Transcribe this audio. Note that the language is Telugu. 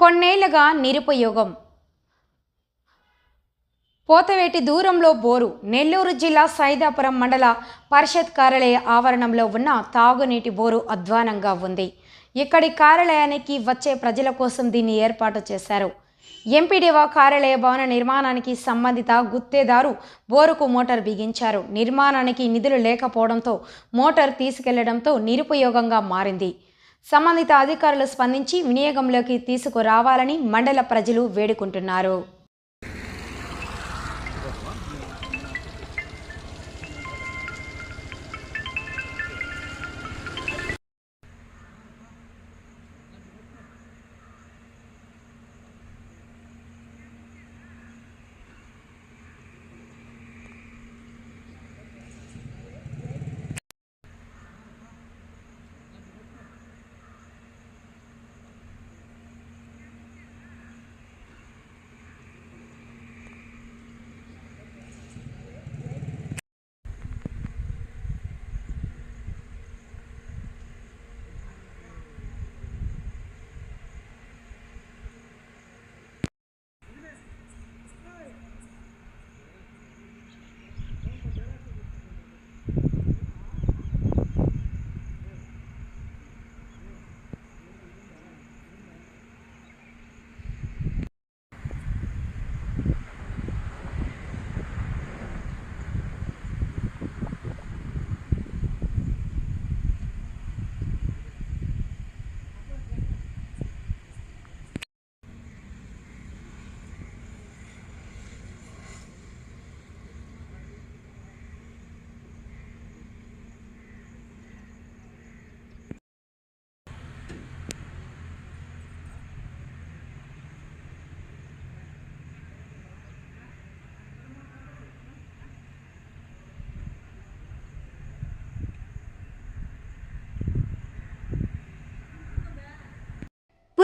కొన్నేళ్ళుగా నిరుపయోగం పోతవేటి దూరంలో బోరు. నెల్లూరు జిల్లా సైదాపురం మండల పరిషత్ కార్యాలయ ఆవరణంలో ఉన్న తాగునీటి బోరు అధ్వానంగా ఉంది. ఇక్కడి కార్యాలయానికి వచ్చే ప్రజల కోసం దీన్ని ఏర్పాటు చేశారు. ఎంపీడీఓ కార్యాలయ భవన నిర్మాణానికి సంబంధిత గుత్తేదారు బోరుకు మోటార్ బిగించారు. నిర్మాణానికి నిధులు లేకపోవడంతో మోటార్ తీసుకెళ్ళడంతో నిరుపయోగంగా మారింది. సంబంధిత అధికారులు స్పందించి వినియోగంలోకి తీసుకురావాలని మండల ప్రజలు వేడుకుంటున్నారు.